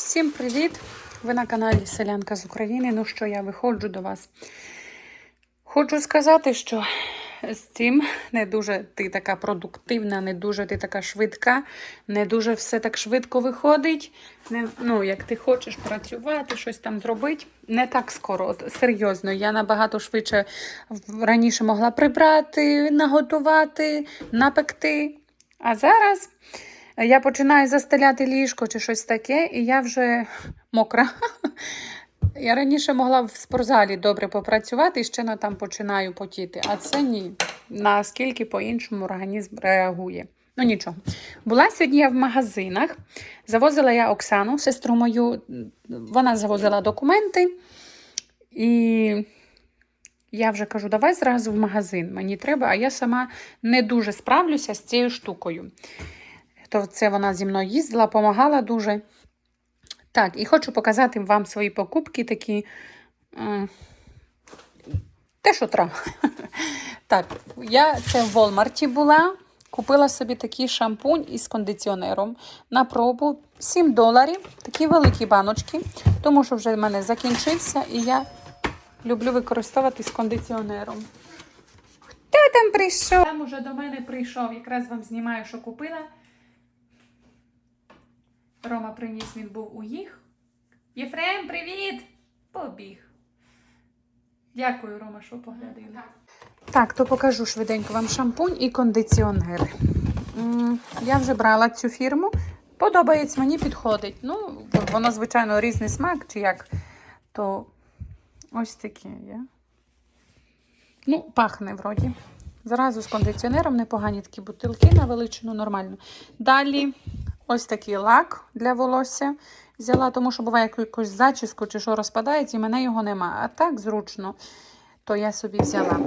Всім привіт! Ви на каналі Селянка з України. Ну що, я виходжу до вас. Хочу сказати, що з цим не дуже ти така продуктивна, не дуже ти така швидка, не дуже все так швидко виходить. Не, ну, як ти хочеш працювати, щось там зробити. Не так скоро. От, серйозно, я набагато швидше раніше могла прибрати, наготувати, напекти. А зараз я починаю застеляти ліжко чи щось таке, і я вже мокра. Я раніше могла в спортзалі добре попрацювати і ще на там починаю потіти, а це ні. Наскільки по-іншому організм реагує. Ну нічого. Була сьогодні я в магазинах. Завозила я Оксану, сестру мою. Вона завозила документи. І я вже кажу, давай зразу в магазин. Мені треба, а я сама не дуже справлюся з цією штукою. То це вона зі мною їздила, допомагала дуже. Так, і хочу показати вам свої покупки такі. Те, що треба. Так, я це в Волмарті була. Купила собі такий шампунь із кондиціонером на пробу 7 доларів. Такі великі баночки, тому що вже в мене закінчився, і я люблю використовувати з кондиціонером. Хто там прийшов? Там уже до мене прийшов, якраз вам знімаю, що купила. Рома приніс, він був у їх. Єфрем, привіт! Побіг. Дякую, Рома, що поглядили. Так, то покажу швиденько вам шампунь і кондиціонер. Я вже брала цю фірму. Подобається, мені підходить. Ну, воно, звичайно, різний смак, чи як. То ось таке є. Ну, пахне вроді. Зразу з кондиціонером непогані такі бутилки на величину нормально. Далі ось такий лак для волосся. Взяла, тому що буває яку- якусь зачіску чи що розпадається, і мене його нема. А так зручно, то я собі взяла.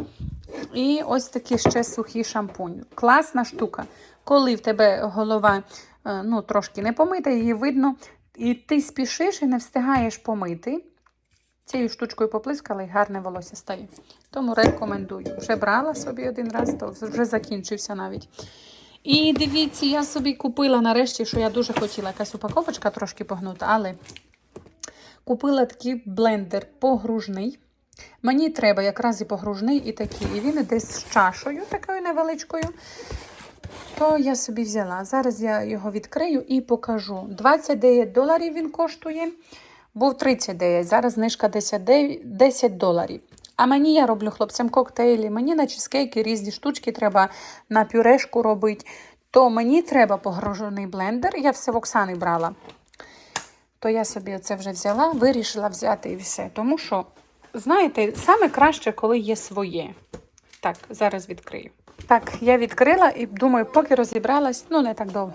І ось такий ще сухий шампунь. Класна штука. Коли в тебе голова е, ну, трошки не помита, її видно, і ти спішиш і не встигаєш помити. Цією штучкою поплискала і гарне волосся стає. Тому рекомендую. Вже брала собі один раз, то вже закінчився навіть. І дивіться, я собі купила нарешті, що я дуже хотіла, якась упаковочка трошки погнута, але купила такий блендер погружний. Мені треба якраз і погружний, і такий. І він десь з чашою такою невеличкою. То я собі взяла. Зараз я його відкрию і покажу. 29 доларів він коштує. Був 39, зараз знижка 10, 10 доларів. А мені я роблю хлопцям коктейлі, мені на чизкейки різні штучки треба на пюрешку робити. То мені треба погружений блендер. Я все в Оксани брала. То я собі це вже взяла, вирішила взяти і все. Тому що, знаєте, саме краще, коли є своє. Так, зараз відкрию. Так, я відкрила і думаю, поки розібралась, ну не так довго.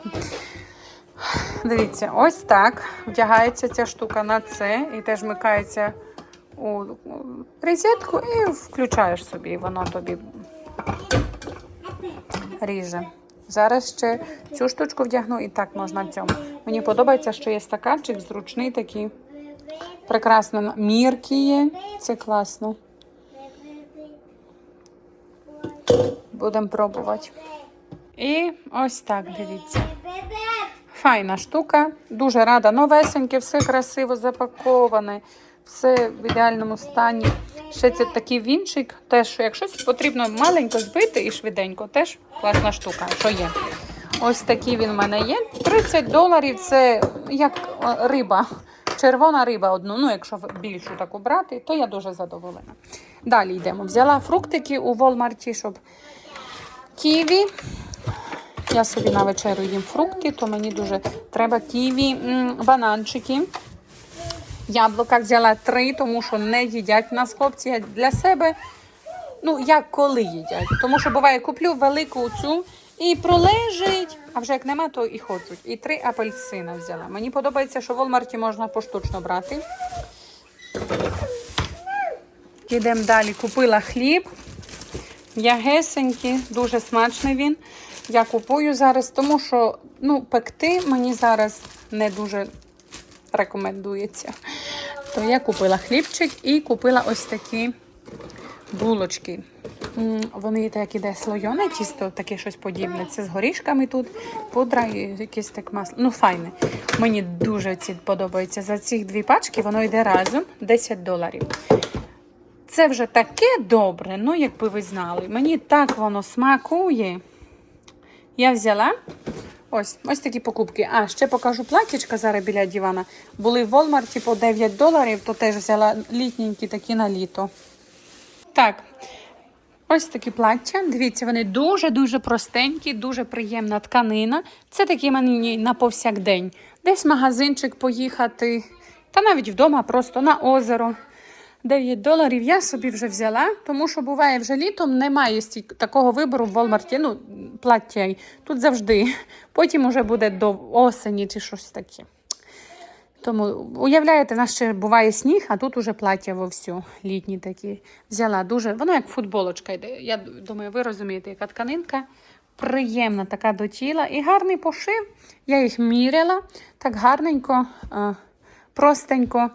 Дивіться, ось так вдягається ця штука на це і теж вмикається у розетку і включаєш собі, воно тобі ріже. Зараз ще цю штучку вдягну і так можна в цьому. Мені подобається, що є стаканчик зручний такий. Прекрасно. Мірки є. Це класно. Будемо пробувати. І ось так, дивіться. Файна штука, дуже рада. Новесеньке, все красиво запаковане, все в ідеальному стані. Ще це такий вінчик, теж, якщо потрібно маленько збити і швиденько, теж класна штука, що є. Ось такий він в мене є. 30 доларів це як е, риба, червона риба одну. Ну, якщо більшу таку брати, то я дуже задоволена. Далі йдемо. Взяла фруктики у Волмарті, щоб ківі. Я собі на вечерю їм фрукти, то мені дуже треба ківі, бананчики. Яблука взяла три, тому що не їдять нас хлопці для себе. Ну, як коли їдять. Тому що буває, куплю велику цю і пролежить, а вже як нема, то і хочуть. І три апельсина взяла. Мені подобається, що в Walmart можна поштучно брати. Йдемо далі. Купила хліб. Ягесенький, дуже смачний він. Я купую зараз, тому що ну, пекти мені зараз не дуже рекомендується. То я купила хлібчик і купила ось такі булочки. Вони так іде слойоне тісто, таке щось подібне. Це з горішками тут, пудра і якесь так масло. Ну, файне. Мені дуже ці подобається. За ці дві пачки воно йде разом 10 доларів. Це вже таке добре, ну якби ви знали. Мені так воно смакує. Я взяла ось ось такі покупки. А, ще покажу платічка зараз біля дивана. Були в Walmart по 9 доларів, то теж взяла літненькі такі на літо. Так, ось такі плаття. Дивіться, вони дуже-дуже простенькі, дуже приємна тканина. Це такі мені на повсякдень. Десь магазинчик поїхати, та навіть вдома, просто на озеро. 9 доларів я собі вже взяла, тому що буває вже літом немає такого вибору в Walmart, ну, плаття. Тут завжди. Потім уже буде до осені чи щось таке. Тому, уявляєте, в нас ще буває сніг, а тут уже плаття вовсю, літні такі. Взяла дуже, воно як футболочка йде. Я думаю, ви розумієте, яка тканинка. Приємна така до тіла і гарний пошив. Я їх міряла так гарненько, е, простенько.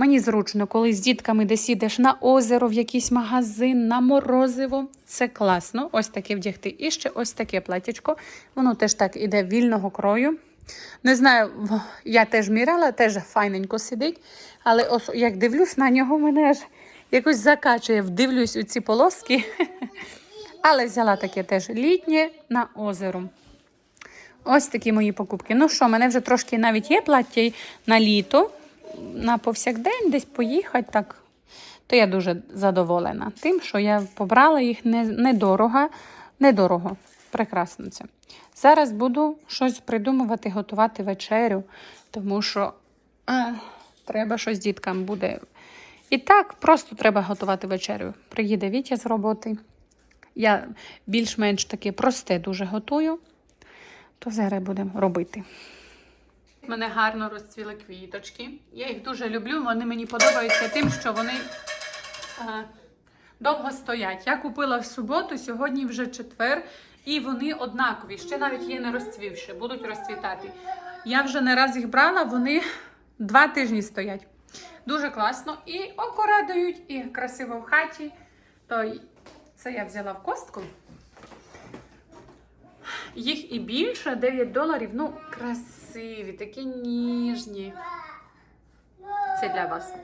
Мені зручно, коли з дітками десь їдеш на озеро, в якийсь магазин, на морозиво. Це класно. Ось таке вдягти. І ще ось таке платячко. Воно теж так іде вільного крою. Не знаю, я теж міряла, теж файненько сидить. Але ос- як дивлюсь на нього, мене аж якось закачує, вдивлюсь у ці полоски. Але взяла таке теж літнє на озеро. Ось такі мої покупки. Ну що, мене вже трошки навіть є плаття на літо, на повсякдень десь поїхати так. То я дуже задоволена тим, що я побрала їх недорого. Недорого. Прекрасно це. Зараз буду щось придумувати, готувати вечерю, тому що а, треба щось діткам буде. І так, просто треба готувати вечерю. Приїде Вітя з роботи. Я більш-менш таке просте дуже готую, то зараз будемо робити. Мене гарно розцвіли квіточки. Я їх дуже люблю. Вони мені подобаються тим, що вони е, довго стоять. Я купила в суботу, сьогодні вже четвер, і вони однакові. Ще навіть є не розцвівши, будуть розцвітати. Я вже не раз їх брала, вони два тижні стоять. Дуже класно. І око радують, і красиво в хаті. То це я взяла в костку. Їх і більше 9 доларів. Ну, красиві, такі ніжні. Це для вас.